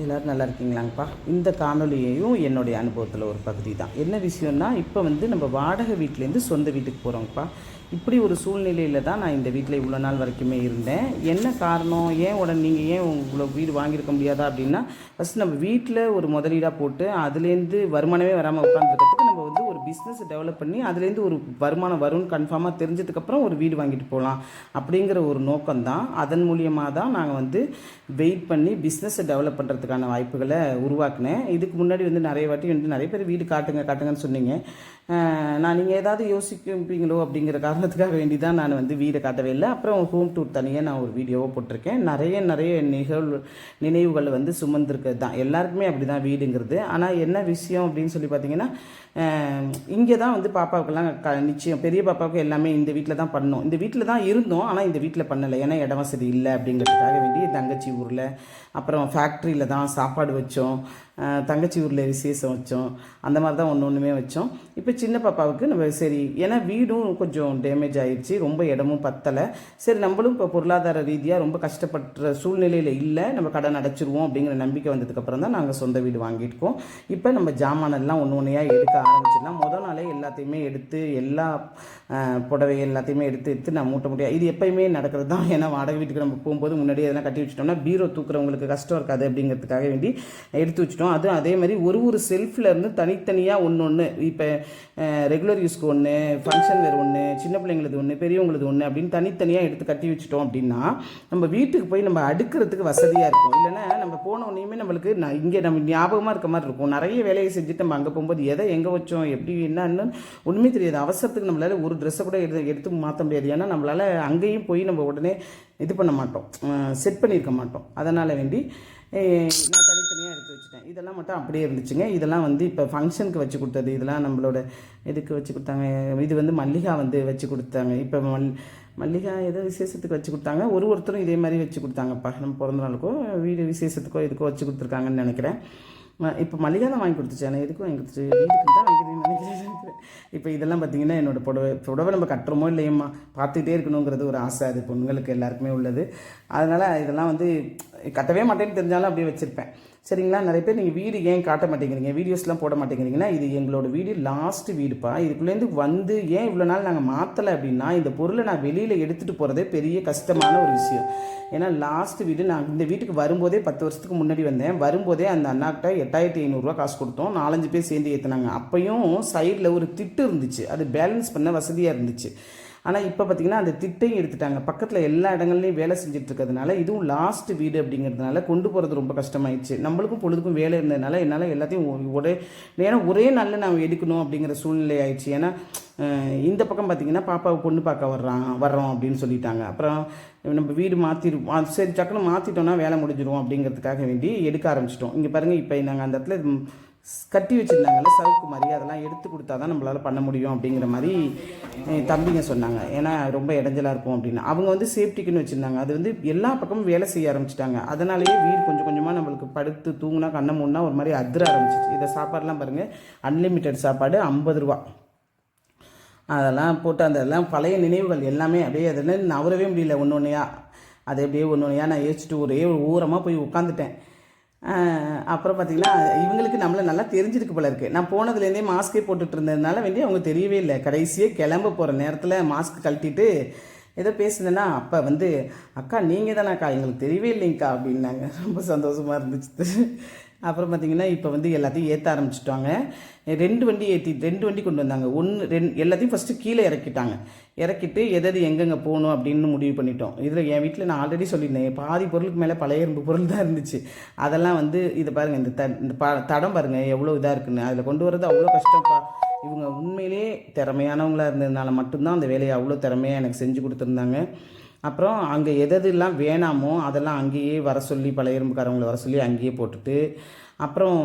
எல்லோரும் நல்லா இருக்கீங்களாங்கப்பா? இந்த காணொலியையும் என்னுடைய அனுபவத்தில் ஒரு பகுதி தான் என்ன விஷயம்னா இப்போ வந்து நம்ம வாடகை வீட்டிலேருந்து சொந்த வீட்டுக்கு போகிறோங்கப்பா இப்படி ஒரு சூழ்நிலையில் தான் நான் இந்த வீட்டில் இவ்வளோ நாள் வரைக்குமே இருந்தேன். என்ன காரணம்? ஏன் உடனே நீங்கள் ஏன் இவ்வளோ வீடு வாங்கியிருக்க முடியாதா அப்படின்னா ஃபஸ்ட் நம்ம வீட்டில் ஒரு முதலீடாக போட்டு அதுலேருந்து வருமானமே வராமல் உட்காந்துருக்கிறதுக்கு நம்ம வந்து பிஸ்னஸ் டெவலப் பண்ணி அதுலேருந்து ஒரு வருமானம் வரும்னு கன்ஃபார்மாக தெரிஞ்சதுக்கப்புறம் ஒரு வீடு வாங்கிட்டு போகலாம். அப்படிங்கிற ஒரு நோக்கம் தான். அதன் மூலியமாக தான் நாங்கள் வந்து வெயிட் பண்ணி பிஸ்னஸை டெவலப் பண்ணுறதுக்கான வாய்ப்புகளை உருவாக்கினேன். இதுக்கு முன்னாடி வந்து நிறைய வாட்டி வந்து நிறைய பேர் வீடு காட்டுங்க காட்டுங்கன்னு சொன்னீங்க. நான் நீங்கள் ஏதாவது யோசிப்பீங்களோ அப்படிங்கிற காரணத்துக்காக வேண்டி தான் நான் வந்து வீடை காட்டவே இல்லை. அப்புறம் ஹோம் டூர் தனியாக நான் ஒரு வீடியோவை போட்டிருக்கேன். நிறைய நிறைய நிகழ்வு நினைவுகள் வந்து சுமந்திருக்கிறது தான். எல்லாருக்குமே அப்படி தான் வீடுங்கிறது. ஆனால் என்ன விஷயம் அப்படின்னு சொல்லி பார்த்தீங்கன்னா இங்கே தான் வந்து பாப்பாவுக்கெல்லாம் க நிச்சயம். பெரிய பாப்பாவுக்கு எல்லாமே இந்த வீட்டில் தான் பண்ணோம். இந்த வீட்டில் தான் இருந்தோம் ஆனால் இந்த வீட்டில் பண்ணலை. ஏன்னா இட வசதி இல்லை அப்படிங்கிறதுக்காக வேண்டி தங்கச்சி ஊரில் அப்புறம் ஃபேக்ட்ரியில் தான் சாப்பாடு வச்சோம். தங்கச்சி ஊரில் விசேஷம் வச்சோம். அந்த மாதிரி தான் ஒன்று ஒன்றுமே வச்சோம். இப்போ சின்ன பாப்பாவுக்கு நம்ம சரி ஏன்னா வீடும் கொஞ்சம் டேமேஜ் ஆயிடுச்சு ரொம்ப இடமும் பத்தலை. சரி நம்மளும் இப்போ பொருளாதார ரீதியாக ரொம்ப கஷ்டப்படுற சூழ்நிலையில் இல்லை நம்ம கடன் அடைச்சிருவோம் அப்படிங்கிற நம்பிக்கை வந்ததுக்கப்புறம் தான் நாங்கள் சொந்த வீடு வாங்கியிருக்கோம். இப்போ நம்ம ஜாமானெல்லாம் ஒன்று ஒன்றையாக எடுக்க ஆரம்பிச்சிடலாம். முதல் நாளே எல்லாத்தையுமே எடுத்து எல்லா புடவை எல்லாத்தையுமே எடுத்து எடுத்து நான் மூட்ட முடியாது இது எப்பயுமே நடக்கிறது தான் ஏன்னா வாடகை வீட்டுக்கு நம்ம போகும்போது முன்னாடியே எதனா கட்டி வச்சிட்டோம்னா பீரோ தூக்குறவங்களுக்கு கஷ்டம் இருக்காது அப்படிங்கிறதுக்காக வேண்டி எடுத்து வச்சிட்டோம். அதுவும் அதே மாதிரி ஒரு ஒரு செல்ஃபில் இருந்து தனித்தனியாக ஒன்று ஒன்று இப்போ ரெகுலர் யூஸ்க்கு ஒன்று ஃபங்க்ஷன் வேறு ஒன்று சின்ன பிள்ளைங்களது ஒன்று பெரியவங்களது ஒன்று அப்படின்னு தனித்தனியாக எடுத்து கட்டி வச்சுட்டோம் அப்படின்னா நம்ம வீட்டுக்கு போய் நம்ம அடுக்கிறதுக்கு வசதியாக இருக்கும். இல்லைன்னா நம்ம போன உடனேயுமே நம்மளுக்கு நான் இங்கே நம்ம ஞாபகமாக இருக்க மாதிரி இருக்கும். நிறைய வேலையை செஞ்சுட்டு நம்ம அங்கே போகும்போது எதை எங்கே வச்சோம் எப்படி என்னன்னு ஒன்றுமே தெரியாது. அவசரத்துக்கு நம்மளால் ஒரு ட்ரெஸ்ஸை கூட எடுத்து எடுத்து மாற்ற முடியாது. ஏன்னா நம்மளால் அங்கேயும் போய் நம்ம உடனே இது பண்ண மாட்டோம். செட் பண்ணியிருக்க மாட்டோம். அதனால் வேண்டி நான் தனித்தனியாக எடுத்து வச்சுட்டேன். இதெல்லாம் மட்டும் அப்படியே இருந்துச்சுங்க. இதெல்லாம் வந்து இப்போ ஃபங்க்ஷனுக்கு வச்சு கொடுத்தது. இதெல்லாம் நம்மளோட இதுக்கு வச்சு கொடுத்தாங்க. இது வந்து மல்லிகா வந்து வச்சு கொடுத்தாங்க. இப்போ மல் மல்லிகா ஏதோ விசேஷத்துக்கு வச்சு கொடுத்தாங்க. ஒரு ஒருத்தரும் இதே மாதிரி வச்சு கொடுத்தாங்கப்பா. நம்ம பிறந்த நாளுக்கோ வீடு விசேஷத்துக்கோ இதுக்கோ வச்சு கொடுத்துருக்காங்கன்னு நினைக்கிறேன். இப்போ மல்லிகா தான் வாங்கி கொடுத்துச்சு. ஆனால் எதுக்கும் வாங்கி கொடுத்துச்சு? வீட்டுக்கு தான் வாங்கி நினைக்கிறேன். இப்போ இதெல்லாம் பார்த்திங்கன்னா என்னோட புடவை புடவை நம்ம கட்டுறோமோ இல்லையம்மா பார்த்துக்கிட்டே இருக்கணுங்கிறது ஒரு ஆசை. அது பொண்ணுங்களுக்கு எல்லாருக்குமே உள்ளது. அதனால் இதெல்லாம் வந்து கட்டவே மாட்டேன்னு தெரிஞ்சாலும் அப்படியே வச்சுருப்பேன். சரிங்களா? நிறைய பேர் நீங்கள் வீடு ஏன் காட்ட மாட்டேங்கிறீங்க? வீடியோஸ்லாம் போட மாட்டேங்கிறீங்கன்னா இது எங்களோட வீடு லாஸ்ட் வீடுப்பா. இதுக்குள்ளேருந்து வந்து ஏன் இவ்வளோ நாள் நாங்கள் மாற்றலை அப்படின்னா இந்த பொருளை நான் வெளியில் எடுத்துகிட்டு போகிறதே பெரிய கஷ்டமான ஒரு விஷயம். ஏன்னா லாஸ்ட் வீடு நான் இந்த வீட்டுக்கு வரும்போதே பத்து வருஷத்துக்கு முன்னாடி வந்தேன். வரும்போதே அந்த அண்ணாக்கிட்ட எட்டாயிரத்தி ஐநூறுரூவா காசு கொடுத்தோம். நாலஞ்சு பேர் சேர்ந்து ஏற்றுனாங்க அப்பையும் சைடில் ஒரு திட்டு இருந்துச்சு. அது பேலன்ஸ் பண்ண வசதியாக இருந்துச்சு. ஆனால் இப்போ பார்த்தீங்கன்னா அந்த திட்டையும் எடுத்துட்டாங்க. பக்கத்தில் எல்லா இடங்கள்லையும் வேலை செஞ்சுட்டு இருக்கிறதுனால இதுவும் லாஸ்ட் வீடு அப்படிங்கிறதுனால கொண்டு போகிறது ரொம்ப கஷ்டமாயிடுச்சு. நம்மளுக்கும் பொழுதுக்கும் வேலை இருந்ததுனால என்னால் எல்லாத்தையும் ஒரே ஏன்னா ஒரே நாளில் நான் எடுக்கணும் அப்படிங்கிற சூழ்நிலை ஆயிடுச்சு. ஏன்னா இந்த பக்கம் பார்த்திங்கன்னா பாப்பாவை பொண்ணு பார்க்க வர்றான் வர்றோம் அப்படின்னு சொல்லிட்டாங்க. அப்புறம் நம்ம வீடு மாற்றிடுவோம் சரி டக்குன்னு மாற்றிட்டோம்னா வேலை முடிஞ்சிடும் அப்படிங்கிறதுக்காக வேண்டி எடுக்க ஆரம்பிச்சிட்டோம். இங்கே பாருங்கள் இப்போ நாங்கள் அந்த இடத்துல கட்டி வச்சுருந்தாங்கல்ல சவுக்கு மாதிரி அதெல்லாம் எடுத்து கொடுத்தா தான் நம்மளால் பண்ண முடியும் அப்படிங்கிற மாதிரி என் தம்பிங்க சொன்னாங்க. ஏன்னா ரொம்ப இடைஞ்சலாக இருக்கும் அப்படின்னு. அவங்க வந்து சேஃப்டிக்குன்னு வச்சுருந்தாங்க. அது வந்து எல்லா பக்கமும் வேலை செய்ய ஆரம்பிச்சிட்டாங்க. அதனாலேயே வீடு கொஞ்சம் கொஞ்சமாக நம்மளுக்கு படுத்து தூங்கினா கண்ணை மூணுனா ஒரு மாதிரி அதிர ஆரம்பிச்சிச்சு இதை சாப்பாடெலாம் பாருங்கள் அன்லிமிட்டெட் சாப்பாடு ஐம்பது ரூபா. அதெல்லாம் போட்டு அந்த பழைய நினைவுகள் எல்லாமே அப்படியே அதில் நவரவே முடியல. ஒன்று ஒன்றையா அதை அப்படியே ஒன்று ஒன்றையா நான் யோசிச்சுட்டு ஒரே ஒரு ஊரமாக போய் உட்காந்துட்டேன் அப்புறம் பார்த்தீங்கன்னா இவங்களுக்கு நம்மளை நல்லா தெரிஞ்சிருக்கு போல இருக்குது நான் போனதுலேருந்தே மாஸ்க்கே போட்டுட்டு இருந்ததுனால வேண்டி அவங்க தெரியவே இல்லை. கடைசியே கிளம்ப போகிற நேரத்தில் மாஸ்க் கழட்டிட்டு ஏதோ பேசுனேன்னா அப்போ வந்து அக்கா நீங்கள் தானேக்கா எங்களுக்கு தெரியவே இல்லைங்கக்கா அப்படின்னாங்க. ரொம்ப சந்தோஷமாக இருந்துச்சு. அப்புறம் பார்த்தீங்கன்னா இப்போ வந்து எல்லாத்தையும் ஏற்ற ஆரம்பிச்சிட்டாங்க. ரெண்டு வண்டி ஏற்றி ரெண்டு வண்டி கொண்டு வந்தாங்க. ஒன்று ரெண்டு எல்லாத்தையும் ஃபஸ்ட்டு கீழே இறக்கிட்டாங்க. இறக்கிட்டு எதாவது எங்கெங்கே போகணும் அப்படின்னு முடிவு பண்ணிட்டோம். இதில் என் வீட்டில் நான் ஆல்ரெடி சொல்லியிருந்தேன். பாதி பொருளுக்கு மேலே பழைய இரும்பு பொருள் தான் இருந்துச்சு. அதெல்லாம் வந்து இதை பாருங்கள் இந்த த இந்த ப தடம் பாருங்கள் எவ்வளோ இதாக இருக்குன்னு. அதில் கொண்டு வர்றது அவ்வளோ கஷ்டம்ப்பா. இவங்க உண்மையிலேயே திறமையானவங்களாக இருந்ததுனால மட்டும்தான் அந்த வேலையை அவ்வளோ திறமையாக எனக்கு செஞ்சு கொடுத்துருந்தாங்க. அப்புறம் அங்கே எதெல்லாம் வேணாமோ அதெல்லாம் அங்கேயே வர சொல்லி பழைய இரும்புக்காரவங்களை வர சொல்லி அங்கேயே போட்டுட்டு அப்புறம்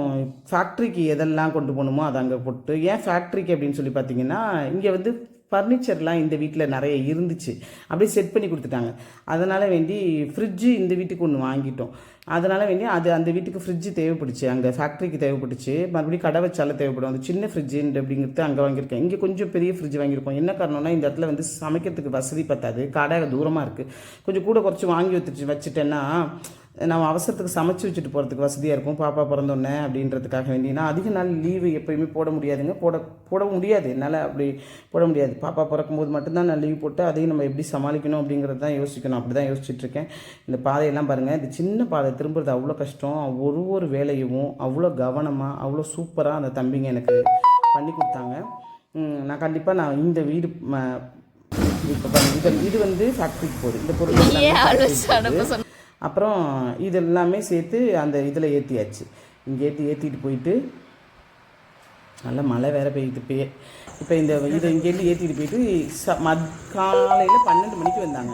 ஃபேக்ட்ரிக்கு எதெல்லாம் கொண்டு போகணுமோ அதை அங்கே போட்டு ஏன் ஃபேக்ட்ரிக்கு அப்படின்னு சொல்லி பார்த்தீங்கன்னா இங்கே வந்து ஃபர்னிச்சர்லாம் இந்த வீட்டில் நிறைய இருந்துச்சு. அப்படியே செட் பண்ணி கொடுத்துட்டாங்க. அதனால் வேண்டி ஃப்ரிட்ஜு இந்த வீட்டுக்கு ஒன்று வாங்கிட்டோம். அதனால் வேண்டி அது அந்த வீட்டுக்கு ஃப்ரிட்ஜு தேவைப்பட்டுச்சு அங்கே ஃபேக்ட்ரிக்கு தேவைப்பட்டுச்சு மறுபடியும் கடை வச்சாலும் தேவைப்படும். அந்த சின்ன ஃப்ரிட்ஜு அப்படிங்கிறது அங்கே வாங்கியிருக்கேன். இங்கே கொஞ்சம் பெரிய ஃப்ரிட்ஜ் வாங்கியிருக்கோம். என்ன காரணம்னா இந்த இடத்துல வந்து சமைக்கிறதுக்கு வசதி பத்தாது. கடை தூரமாக இருக்குது கொஞ்சம் கூட குறைச்சி வாங்கி வச்சுட்டு வச்சுட்டேன்னா நம்ம அவசரத்துக்கு சமைச்சு வச்சுட்டு போகிறதுக்கு வசதியாக இருக்கும். பாப்பா பிறந்தோடனே அப்படின்றதுக்காக வேண்டினா அதிக நாள் லீவு எப்பயுமே போட முடியாதுங்க. போட போட முடியாது. என்னால் அப்படி போட முடியாது. பாப்பா பிறக்கும்போது மட்டும்தான் நான் லீவ் போட்டு அதையும் நம்ம எப்படி சமாளிக்கணும் அப்படிங்கிறது தான் யோசிக்கணும். அப்படி தான் யோசிச்சுட்டு இருக்கேன் இந்த பாதையெல்லாம் பாருங்கள் இந்த சின்ன பாதை திரும்புறது அவ்வளோ கஷ்டம். ஒரு ஒரு வேலையும் அவ்வளோ கவனமாக அவ்வளோ சூப்பராக அந்த தம்பிங்க எனக்கு பண்ணி கொடுத்தாங்க. நான் கண்டிப்பாக நான் இந்த வீடு இப்போ இது வந்து ஃபேக்ட்ரிக்கு போகுது. இந்த பொருள் அப்புறம் இது எல்லாமே சேர்த்து அந்த இதில் ஏற்றியாச்சு இங்கே ஏற்றி ஏற்றிட்டு போயிட்டு நல்லா மழை வேற பெய்யுது பெய்ய இப்போ இந்த இதை இங்கேருந்து ஏற்றிட்டு போயிட்டு ச மத் காலையில் பன்னெண்டு மணிக்கு வந்தாங்க.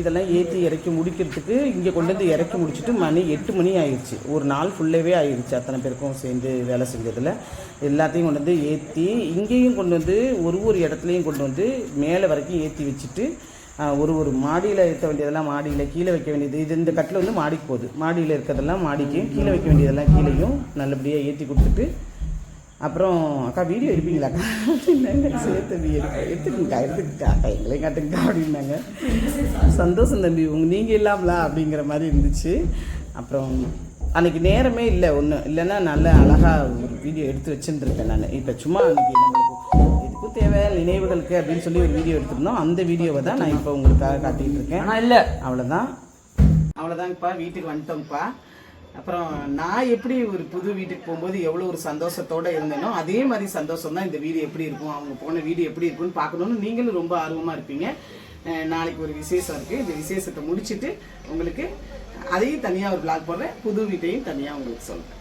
இதெல்லாம் ஏற்றி இறக்கி முடிக்கிறதுக்கு இங்கே கொண்டு வந்து இறக்கி முடிச்சுட்டு மணி எட்டு மணி ஆயிடுச்சு ஒரு நாள் ஃபுல்லாகவே ஆயிடுச்சு அத்தனை பேருக்கும் சேர்ந்து வேலை செஞ்சதில். எல்லாத்தையும் கொண்டு வந்து ஏற்றி இங்கேயும் கொண்டு வந்து ஒரு ஒரு இடத்துலையும் கொண்டு வந்து மேலே வரைக்கும் ஏற்றி வச்சுட்டு ஒரு ஒரு மாடியில் இருக்க வேண்டியதெல்லாம் மாடியில் கீழே வைக்க வேண்டியது. இது இந்த கட்டில் வந்து மாடிக்கு போகுது மாடியில் இருக்கிறதெல்லாம் மாடிக்கும் கீழே வைக்க வேண்டியதெல்லாம் கீழேயும் நல்லபடியாக ஏற்றி கொடுத்துட்டு. அப்புறம் அக்கா வீடியோ எடுப்பீங்களாக்கா அப்படின்னாங்க சேர்த்து எடுக்க? எடுத்துக்கங்கக்கா எடுத்துக்கக்கா எங்களையும் காட்டுங்க அப்படின்னாங்க. சந்தோஷம் தம்பி. உங்க நீங்கள் இல்லாமலா அப்படிங்கிற மாதிரி இருந்துச்சு. அப்புறம் அன்னைக்கு நேரமே இல்லை. ஒன்று இல்லைன்னா நல்ல அழகாக ஒரு வீடியோ எடுத்து வச்சுருந்துருப்பேன் நான். இப்போ சும்மா அன்னைக்கு நம்மளுக்கு தேவை நினைவுகளுக்கு அப்படின்னு சொல்லி ஒரு வீடியோ எடுத்திருந்தோம். அந்த வீடியோவை தான் நான் இப்போ உங்களுக்காக காட்டிகிட்டு இருக்கேன் ஆனா இல்ல. அவ்வளோதான் அவ்வளோதாங்கப்பா வீட்டுக்கு வந்துட்டோம்ப்பா. அப்புறம் நான் எப்படி ஒரு புது வீட்டுக்கு போகும்போது எவ்வளோ ஒரு சந்தோஷத்தோட இருந்தேனோ அதே மாதிரி சந்தோஷம் தான் இந்த வீடு எப்படி இருக்கும் அவங்க போன வீடு எப்படி இருக்கும்னு பார்க்கணுன்னு நீங்களும் ரொம்ப ஆர்வமாக இருப்பீங்க. நாளைக்கு ஒரு விசேஷம் இருக்குது இந்த விசேஷத்தை முடிச்சிட்டு உங்களுக்கு அதையும் தனியாக ஒரு vlog போடுறேன். புது வீட்டையும் தனியாக உங்களுக்கு சொல்கிறேன்